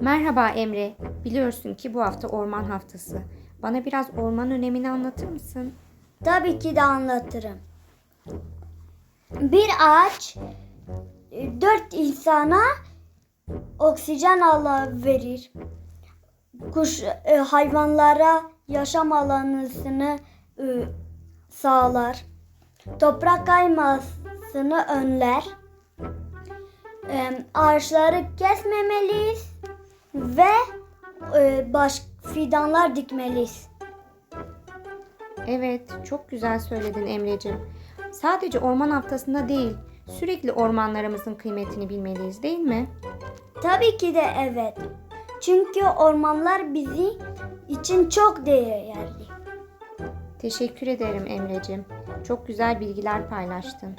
Merhaba Emre. Biliyorsun ki bu hafta orman haftası. Bana biraz orman önemini anlatır mısın? Tabii ki de anlatırım. Bir ağaç dört insana oksijen alanı verir. Kuş e, hayvanlara yaşam alanını e, sağlar. Toprak kaymasını önler. E, ağaçları kesmemeliyiz ve e, baş fidanlar dikmeliyiz. Evet, çok güzel söyledin Emreciğim. Sadece orman haftasında değil, sürekli ormanlarımızın kıymetini bilmeliyiz değil mi? Tabii ki de evet. Çünkü ormanlar bizi için çok değerli. Teşekkür ederim Emreciğim. Çok güzel bilgiler paylaştın.